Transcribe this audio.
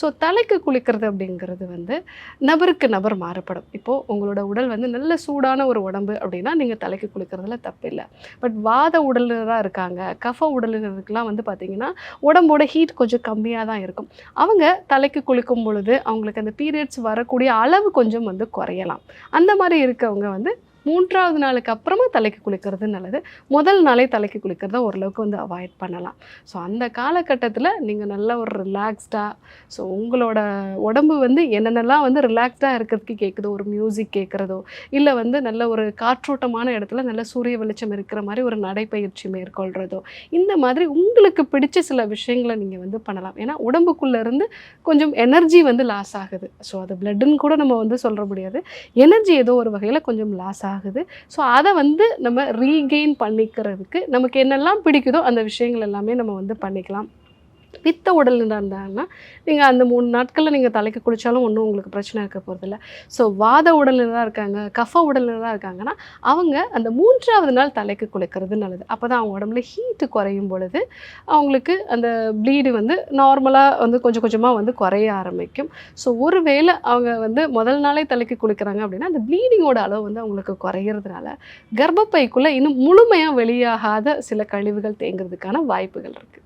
So தலைக்கு குளிக்கிறது அப்படிங்கிறது வந்து நபருக்கு நபர் மாறுபடும். இப்போது உங்களோட உடல் வந்து நல்ல சூடான ஒரு உடம்பு அப்படின்னா நீங்கள் தலைக்கு குளிக்கிறதுல தப்பில்லை. பட் வாத உடலினராக இருக்காங்க. கஃப உடலினருக்குலாம் வந்து பார்த்திங்கன்னா உடம்போட ஹீட் கொஞ்சம் கம்மியாக தான் இருக்கும். அவங்க தலைக்கு குளிக்கும் பொழுது அவங்களுக்கு அந்த பீரியட்ஸ் வரக்கூடிய அளவு கொஞ்சம் வந்து குறையலாம். அந்த மாதிரி இருக்கவங்க வந்து மூன்றாவது நாளுக்கு அப்புறமா தலைக்கு குளிக்கிறது நல்லது. முதல் நாளே தலைக்கு குளிக்கிறத ஓரளவுக்கு வந்து அவாய்ட் பண்ணலாம். ஸோ அந்த காலகட்டத்தில் நீங்கள் நல்ல ஒரு ரிலாக்ஸ்டாக ஸோ உங்களோட உடம்பு வந்து என்னென்னலாம் வந்து ரிலாக்ஸ்டாக இருக்கிறதுக்கு கேட்குதோ ஒரு மியூசிக் கேட்குறதோ இல்லை வந்து நல்ல ஒரு காற்றோட்டமான இடத்துல நல்ல சூரிய வெளிச்சம் இருக்கிற மாதிரி ஒரு நடைப்பயிற்சி மேற்கொள்கிறதோ இந்த மாதிரி உங்களுக்கு பிடிச்ச சில விஷயங்களை நீங்கள் வந்து பண்ணலாம். ஏன்னா உடம்புக்குள்ளேருந்து கொஞ்சம் எனர்ஜி வந்து லாஸ் ஆகுது. ஸோ அது பிளட்டுன்னு கூட நம்ம வந்து சொல்ல முடியாது. எனர்ஜி ஏதோ ஒரு வகையில் கொஞ்சம் லாஸ் ஆகுது. ஸோ அதை வந்து நம்ம ரீகெயின் பண்ணிக்கிறதுக்கு நமக்கு என்னெல்லாம் பிடிக்குதோ அந்த விஷயங்கள் எல்லாமே நம்ம வந்து பண்ணிக்கலாம். பித்த உடல் இருந்தாங்கன்னா நீங்கள் அந்த மூணு நாட்களில் நீங்கள் தலைக்கு குளித்தாலும் ஒன்றும் உங்களுக்கு பிரச்சனை இருக்க போகிறதில்ல ஸோ வாத உடல்நிலையாக இருக்காங்க கஃப உடல்நிலையாக இருக்காங்கன்னா அவங்க அந்த மூன்றாவது நாள் தலைக்கு குளிக்கிறது நல்லது. அப்போ தான் அவங்க உடம்புல ஹீட்டு குறையும் பொழுது அவங்களுக்கு அந்த ப்ளீடு வந்து நார்மலாக வந்து கொஞ்சம் கொஞ்சமாக வந்து குறைய ஆரம்பிக்கும். ஸோ ஒருவேளை அவங்க வந்து முதல் நாளே தலைக்கு குளிக்கிறாங்க அப்படின்னா அந்த ப்ளீடிங்கோட அளவு வந்து அவங்களுக்கு குறையிறதுனால கர்ப்பப்பைக்குள்ளே இன்னும் முழுமையாக வெளியாகாத சில கழிவுகள் தேங்குறதுக்கான வாய்ப்புகள் இருக்குது